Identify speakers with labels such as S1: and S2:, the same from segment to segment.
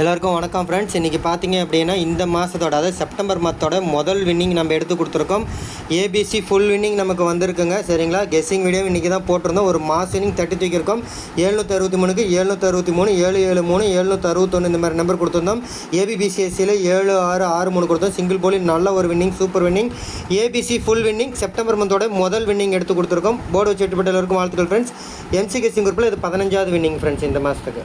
S1: எல்லாருக்கும் வணக்கம் ஃப்ரெண்ட்ஸ் இன்றைக்கி பார்த்தீங்க அப்படின்னா இந்த மாதத்தோட அதாவது செப்டம்பர் மாதத்தோட முதல் வின்னிங் நம்ம எடுத்து கொடுத்துருக்கோம். ஏபிசி ஃபுல் வின்னிங் நமக்கு வந்திருக்குங்க. சரிங்களா? கெஸ்ஸிங் வீடியோ இன்றைக்கி தான் போட்டிருந்தோம். ஒரு மாஸ் வின்னிங் தட்டி தூக்கியிருக்கோம். எழுநூற்றி அறுபத்தி மூணுக்கு எழுநூற்றி அறுபத்தி மூணு ஏழு ஏழு மூணு எழுநூற்றி அறுபத்தொன்று இந்த மாதிரி நம்பர் கொடுத்துருந்தோம். ஏபிபிசிஎஸ்சியில் ஏழு ஆறு ஆறு மூணு கொடுத்தோம். சிங்கிள் போலி நல்ல ஒரு winning super winning ABC full winning September மந்தோட முதல் வின்னிங் எடுத்து கொடுத்துருக்கோம். போர்டு வச்சு எட்டுப்பட்ட எல்லாருக்கும் வாழ்த்துக்கள் ஃப்ரெண்ட்ஸ் எம்சி கெஸ்ஸிங் குரூப்பில் இது பதினஞ்சாவது வின்னிங் ஃப்ரெண்ட்ஸ் இந்த மாதத்துக்கு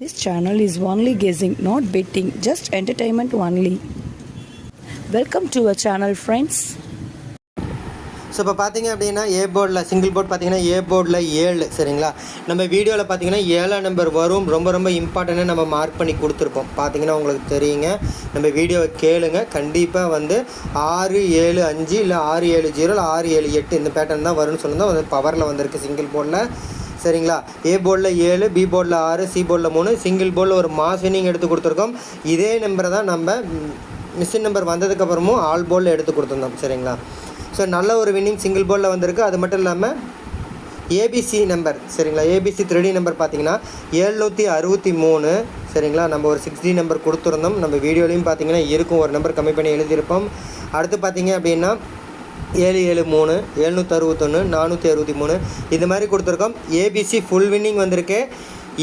S2: This channel is only guessing, not betting, just entertainment only. Welcome to our channel, friends.
S1: So இப்போ பார்த்தீங்க அப்படின்னா ஏ போர்டில் சிங்கிள் போர்ட் பார்த்தீங்கன்னா ஏ போர்டில் ஏழு சரிங்களா? நம்ம வீடியோவில் பார்த்தீங்கன்னா ஏழாம் நம்பர் வரும். ரொம்ப ரொம்ப இம்பார்ட்டண்ட்டாக நம்ம மார்க் பண்ணி கொடுத்துருப்போம். பார்த்தீங்கன்னா உங்களுக்கு தெரியுங்க. நம்ம வீடியோவை கேளுங்க. கண்டிப்பாக வந்து ஆறு ஏழு அஞ்சு இல்லை ஆறு ஏழு ஜீரோ இல்லை ஆறு ஏழு எட்டு இந்த பேட்டர்ன் தான் வரும்னு சொல்லியிருந்தோம் அது பவரில் வந்திருக்கு சிங்கிள் போர்டில் சரிங்களா? ஏ போர்டில் ஏழு பி போர்டில் ஆறு சி போர்டில் மூணு சிங்கிள் போர்டில் ஒரு மாஸ் வினிங் எடுத்து கொடுத்துருக்கோம். இதே நம்பரை தான் நம்ம மிஷின் நம்பர் வந்ததுக்கப்புறமும் ஆல் போர்டில் எடுத்து கொடுத்துருந்தோம் சரிங்களா? ஸோ நல்ல ஒரு வின்னிங் சிங்கிள் போர்டில் வந்திருக்கு. அது மட்டும் இல்லாமல் ஏபிசி நம்பர் சரிங்களா? ஏபிசி த்ரீ நம்பர் பார்த்தீங்கன்னா ஏழ்நூற்றி அறுபத்தி மூணு சரிங்களா? நம்ம ஒரு சிக்ஸ்டி நம்பர் கொடுத்துருந்தோம். நம்ம வீடியோலையும் பார்த்தீங்கன்னா இருக்கும். ஒரு நம்பர் கம்மி பண்ணி எழுதியிருப்போம். அடுத்து பார்த்தீங்க அப்படின்னா ஏழு ஏழு மூணு எழுநூற்றி அறுபத்தொன்று நானூற்றி அறுபத்தி மூணு இந்த மாதிரி கொடுத்துருக்கோம். ஏபிசி ஃபுல் வின்னிங் வந்திருக்கு.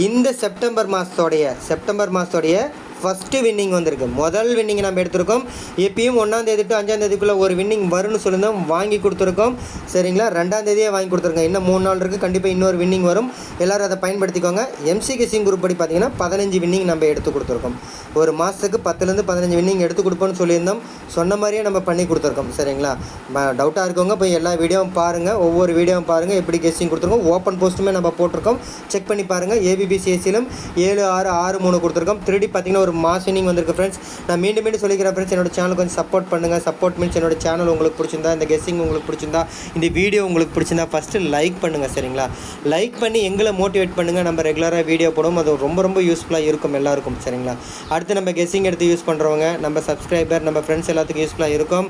S1: இந்த செப்டம்பர் மாதத்தோடைய செப்டம்பர் மாதத்தோடைய ஃபஸ்ட்டு வின்னிங் வந்திருக்கு. முதல் வின்னிங் நம்ம எடுத்திருக்கோம். எப்பயும் ஒன்றாம் தேதி டு அஞ்சாம் தேதிக்குள்ளே ஒரு வின்னிங் வரும்னு சொல்லியிருந்தோம். வாங்கி கொடுத்துருக்கோம். சரிங்களா? ரெண்டாம் தேதியே வாங்கி கொடுத்துருக்கோம். இன்னும் மூணு நாள் இருக்குது கண்டிப்பாக இன்னொரு வின்னிங் வரும். எல்லோரும் அதை பயன்படுத்திக்கோங்க. எம்சி கிசிங் குரூப் படி பார்த்தீங்கன்னா பதினஞ்சு வின்னிங் நம்ம எடுத்து கொடுத்துருக்கோம். ஒரு மாதத்துக்கு பத்துலேருந்து பதினஞ்சு வின்னிங் எடுத்து கொடுப்போம்னு சொல்லியிருந்தோம். சொன்ன மாதிரியே நம்ம பண்ணி கொடுத்துருக்கோம். சரிங்களா? டவுட்டாக இருக்கவங்க போய் எல்லா வீடியோவும் பாருங்கள் ஒவ்வொரு வீடியோவும் பாருங்கள் எப்படி கெஸ்டிங் கொடுத்துருக்கோம். ஓப்பன் போஸ்ட்டுமே நம்ம போட்டிருக்கோம். செக் பண்ணி பாருங்கள் ஏபிபிசிஎஸ்சியிலும் ஏழு ஆறு ஆறு மூணு கொடுத்துருக்கோம். திருடி பார்த்திங்கன்னா ஒரு மாஸ் வினிங் வந்திருக்கு ஃப்ரெண்ட்ஸ் நான் மீண்டும் மீண்டும் சொல்லிக்கிறேன் ஃப்ரெண்ட்ஸ் என்னோட சேனல் கொஞ்சம் சப்போர்ட் பண்ணுங்கள் சப்போர்ட் மீன்ஸ் என்னோட சேனல் உங்களுக்கு பிடிச்சிருந்தா இந்த கெஸ்ஸிங் உங்களுக்கு பிடிச்சிருந்தா இந்த வீடியோ உங்களுக்கு பிடிச்சிருந்தா ஃபஸ்ட்டு லைக் பண்ணுங்கள் சரிங்களா? லைக் பண்ணி எங்களை மோட்டிவேட் பண்ணுங்கள் நம்ம ரெகுலராக வீடியோ போடுவோம். அது ரொம்ப ரொம்ப யூஸ்ஃபுல்லாக இருக்கும் எல்லாருக்கும் சரிங்களா? அடுத்து நம்ம கெஸ்ஸிங் எடுத்து யூஸ் பண்ணுறவங்க நம்ம சப்ஸ்கிரைபர் நம்ம ஃப்ரெண்ட்ஸ் எல்லாத்துக்கும் யூஸ்ஃபுல்லாக இருக்கும்.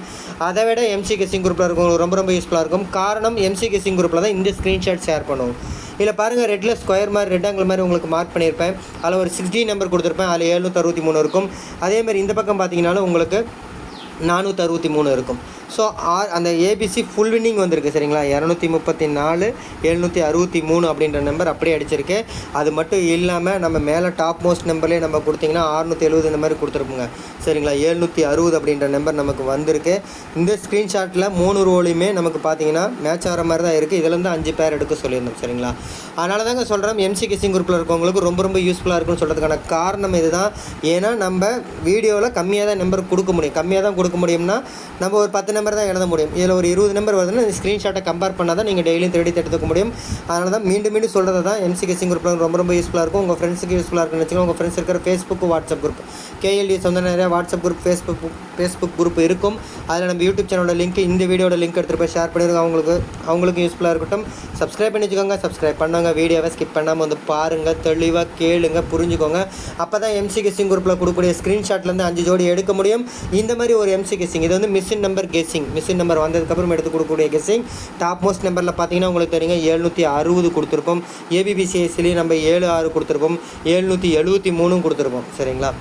S1: அதை விட எம்சி கெஸ்ஸிங் குரூப்பில் இருக்கும் ரொம்ப ரொம்ப யூஸ்ஃபுல்லாக இருக்கும். காரணம் எம்சி கெஸ்ஸிங் குரூப்பில் தான் இந்த ஸ்க்ரீன்ஷாட் ஷேர் பண்ணுவோம். இதில் பாருங்கள் ரெட்டில் ஸ்கொயர் மாதிரி ரெட்டாங்கிள் மாதிரி உங்களுக்கு மார்க் பண்ணியிருப்பேன். அதில் ஒரு சிக்ஸ்டி நம்பர் கொடுத்துருப்பேன். அதில் எழுநூற்றி அறுபத்தி மூணு இருக்கும். அதேமாதிரி இந்த பக்கம் பார்த்தீங்கன்னாலும் உங்களுக்கு நானூற்றி அறுபத்தி மூணு இருக்கும் ஸோ ஆர் அந்த ஏபிசி ஃபுல் வின்னிங் வந்திருக்கு சரிங்களா? இரநூத்தி முப்பத்தி நாலு எழுநூற்றி அறுபத்தி மூணு அப்படின்ற நம்பர் அப்படியே அடிச்சிருக்கு. அது மட்டும் இல்லாமல் நம்ம மேலே டாப் மோஸ்ட் நம்பர்லேயே நம்ம கொடுத்தீங்கன்னா அறுநூத்தி எழுபது இந்த மாதிரி கொடுத்துருப்போங்க சரிங்களா? எழுநூற்றி அறுபது அப்படின்ற நம்பர் நமக்கு வந்திருக்கு. இந்த ஸ்க்ரீன்ஷாட்டில் மூணு ரோலையுமே நமக்கு பார்த்தீங்கன்னா மேட்ச் ஆகிற மாதிரி தான் இருக்குது இதுலேருந்து அஞ்சு பேர் எடுக்க சொல்லியிருந்தோம் சரிங்களா? அதனால தாங்க சொல்கிறோம் எம்சி கிசிங் குரூப்பில் இருக்கவங்களுக்கு ரொம்ப ரொம்ப யூஸ்ஃபுல்லாக இருக்குன்னு சொல்கிறதுக்கான காரணம் இதுதான். ஏன்னா நம்ம வீடியோவில் கம்மியாக தான் நம்பர் கொடுக்க முடியும். கம்மியாக தான் கொடுக்க முடியும்னா நம்ம ஒரு பத்து நம்பர் தான் எழுத முடியும். இதில் ஒரு இருபது நம்பர் வருதுன்னா இந்த ஸ்க்ரீன்ஷாட்டை கம்பேர் பண்ணால் தான் நீங்கள் டெய்லியும் தேடி எடுத்துக்க முடியும். அதனால தான் மீண்டும் மீண்டும் சொல்கிறது தான் எம்சி கசிங் குரூப்பில் ரொம்ப ரொம்ப யூஸ்ஃபுல்லாக இருக்கும். உங்கள் ஃப்ரெண்ட்ஸுக்கு யூஸ்ஃபுல்லாக இருக்குன்னு வச்சுக்கோங்க உங்கள் ஃப்ரெண்ட்ஸ் இருக்கிற ஃபேஸ்புக் வாட்ஸ்அப் குரூப் கேஎல்டி சொந்த நிறையா WhatsApp group Facebook Facebook group இருக்கும். அதில் நம்ம யூடியூப் சேனலோட லிங்க் இந்த வீடியோட லிங்க் எடுத்துகிட்டு போய் ஷேர் பண்ணிடுங்க. அவங்களுக்கு அவங்களுக்கு யூஸ்ஃபுல்லாக இருக்கட்டும். சப்ஸ்கிரைப் பண்ணி வச்சுக்கோங்க சப்ஸ்கிரைப் பண்ணாங்க வீடியோவை ஸ்கிப் பண்ணாமல் வந்து பாருங்கள் தெளிவாக கேளுங்க. புரிஞ்சுக்கோங்க. அப்போ தான் எம்சி கெஸ்ஸிங் குரூப்பில் கொடுக்கக்கூடிய ஸ்க்ரீன்ஷாட்லேருந்து அஞ்சு ஜோடி எடுக்க முடியும். இந்த மாதிரி ஒரு எம்சி கெஸ்ஸிங் இது வந்து machine number guessing machine number வந்ததுக்கப்புறம் எடுத்து கொடுக்கக்கூடிய கெஸ்ஸிங் டாப் மோஸ்ட் நம்பரில் பார்த்தீங்கன்னா உங்களுக்கு தெரியுங்க எழுநூற்றி அறுபது கொடுத்துருப்போம். ஏபிபிசிஎஸ்சிலேயே நம்ம ஏழு ஆறு கொடுத்துருப்போம். எழுநூற்றி எழுபத்தி மூணும் கொடுத்துருப்போம். சரிங்களா?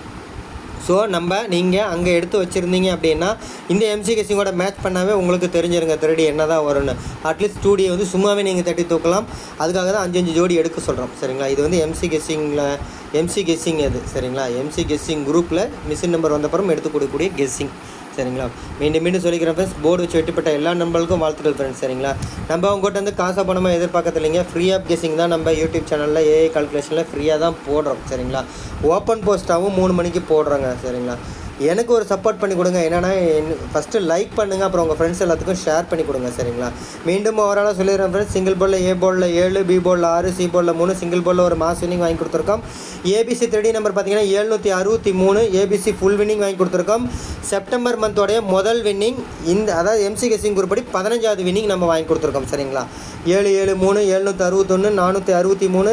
S1: ஸோ நம்ம நீங்கள் அங்கே எடுத்து வச்சுருந்தீங்க அப்படின்னா இந்த எம்சி கெஸிங்கோட மேட்ச் பண்ணாவே உங்களுக்கு தெரிஞ்சிருங்க திருடி என்ன தான் வரும்னு. அட்லீஸ்ட் ஸ்டூடியோ வந்து சும்மாவே நீங்கள் தட்டி தூக்கலாம். அதுக்காக தான் அஞ்சு அஞ்சு ஜோடி எடுக்க சொல்கிறோம் சரிங்களா? இது வந்து எம்சி கெஸ்ஸிங்கில் எம்சி கெஸ்ஸிங் அது. சரிங்களா? எம்சி கெஸ்ஸிங் குரூப்பில் மிஷின் நம்பர் வந்தப்புறம் எடுத்து கொடுக்கக்கூடிய கெஸ்ஸிங் சரிங்களா? மீண்டும் மீண்டும் சொல்லிக்கிறேன் ஃப்ரெண்ட்ஸ் போர்டு வச்சு வெட்டிப்பட்ட எல்லா நம்பளுக்கும் வாழ்த்துக்கள் ஃப்ரெண்ட்ஸ் சரிங்களா? நம்ம அவங்ககிட்ட வந்து காசா பணமாக எதிர்பார்க்கறது இல்லைங்க. ஃப்ரீ ஆஃப் கெஸிங் தான் நம்ம யூடியூப் சேனலில் ஏஐ கால்குலேஷனில் ஃப்ரீயாக தான் போடுறோம் சரிங்களா? ஓப்பன் போஸ்ட்டாகவும் மூணு மணிக்கு போடுறோங்க சரிங்களா? எனக்கு ஒரு சப்போர்ட் பண்ணி கொடுங்க. என்னென்னா ஃபஸ்ட்டு லைக் பண்ணுங்கள் அப்புறம் உங்கள் ஃப்ரெண்ட்ஸ் எல்லாத்துக்கும் ஷேர் பண்ணி கொடுங்க சரிங்களா? மீண்டும் ஓவராலாக சொல்லிடுறேன் ஃப்ரெண்ட்ஸ் சிங்கிள் போர்டில் ஏ போர்டில் ஏழு பி போர்டில் ஆறு சி போர்டில் மூணு சிங்கிள் போர்டில் ஒரு மாஸ் வினிங் வாங்கி கொடுத்துருக்கோம். ஏபிசி த்ரீடி நம்பர் பார்த்தீங்கன்னா ஏழ்நூற்றி அறுபத்தி மூணு ஏபிசி ஃபுல் வின்னிங் வாங்கி கொடுத்துருக்கோம். செப்டம்பர் மந்தோடைய முதல் வின்னிங் இந்த அதாவது எம்சி கெஸிங் குருப்படி பதினஞ்சாவது வின்னிங் நம்ம வாங்கி கொடுத்துருக்கோம் சரிங்களா? ஏழு ஏழு மூணு ஏழ்நூற்றி அறுபத்தொன்று நானூற்றி அறுபத்தி மூணு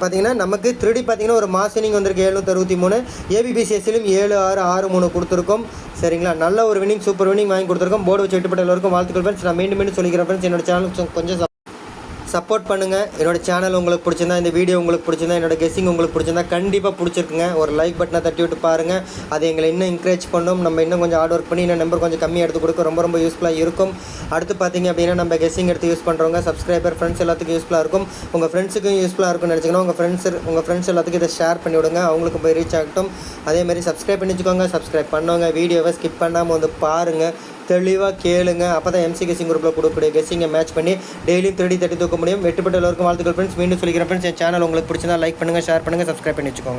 S1: பார்த்தீங்கன்னா நமக்கு த்ரீடி பார்த்தீங்கன்னா ஒரு மாசினிங் வந்திருக்கு. எழுநூற்றி அறுபத்தி மூணு. ஏபிபிசிஎஸ்சிலும் ஏழு ஆறு ஆறு மூணு கொடுத்துருக்கோம். சரிங்களா? நல்ல ஒரு வினிங் சூப்பர் வினிங் வாங்கி கொடுத்துருக்கோம். போர்டு வச்சு எட்டுப்பட்ட எல்லோருக்கும் வாழ்த்துக்கள் ஃப்ரெண்ட்ஸ் நான் மீண்டும் மீண்டும் சொல்லிக்கிறேன் ஃப்ரெண்ட்ஸ் என்னோட சேனல் கொஞ்சம் சப்போர்ட் பண்ணுங்கள் என்னோடய சேனல் உங்களுக்கு பிடிச்சிருந்தா இந்த வீடியோ உங்களுக்கு பிடிச்சிருந்தா என்னோட கெஸ்ஸிங் உங்களுக்கு பிடிச்சிருந்தா கண்டிப்பாக பிடிச்சிருக்குங்க. ஒரு லைக் பட்டனை தட்டி விட்டு பாருங்கள் அது எங்களை இன்னும் என்கரேஜ் பண்ணும். நம்ம இன்னும் கொஞ்சம் ஹார்ட் ஒர்க் பண்ணி இன்னும் நம்பர் கொஞ்சம் கம்மியாக எடுத்து கொடுக்க ரொம்ப ரொம்ப யூஸ்ஃபுல்லாக இருக்கும். அடுத்து பார்த்தீங்க அப்படின்னா நம்ம கெஸ்ஸிங் எடுத்து யூஸ் பண்ணுறவங்க சப்ஸ்கிரைபர் ஃப்ரெண்ட்ஸ் எல்லாத்துக்கும் யூஸ்ஃபுல்லாக இருக்கும். உங்கள் ஃப்ரெண்ட்ஸுக்கும் யூஸ்ஃபுல்லாக இருக்கும்னு நினச்சிங்கன்னா உங்கள் ஃப்ரெண்ட்ஸ் உங்கள் ஃப்ரெண்ட்ஸ் எல்லாத்துக்கும் இதை ஷேர் பண்ணி விடுங்க. அவங்களுக்கு போய் ரீச் ஆகட்டும். அதே மாதிரி சப்ஸ்கிரைப் பண்ணி வச்சுக்கோங்க சப்ஸ்கிரைப் பண்ணுவாங்க வீடியோவை ஸ்கிப் பண்ணாமல் வந்து பாருங்கள் தெளிவாக கேளுங்க. அப்போ தான் எம்சி கெஸிங் குரூப்பில் கொடுக்கக்கூடிய கெஸிங்கை மேட்ச் பண்ணி டெய்லியும் தேடி தட்டி தூக்க முடியும். வெட்டுப்பட்ட எல்லோருக்கும் வாழ்த்துக்கள் ஃப்ரெண்ட்ஸ் மீண்டும் சொல்லிக்கிறேன் ஃப்ரெண்ட்ஸ் என் சேனல் உங்களுக்கு பிடிச்சிருந்தா லைக் பண்ணுங்கள் ஷேர் பண்ணுங்கள் சப்ஸ்கிரைப் பண்ணி வச்சுக்கோங்க.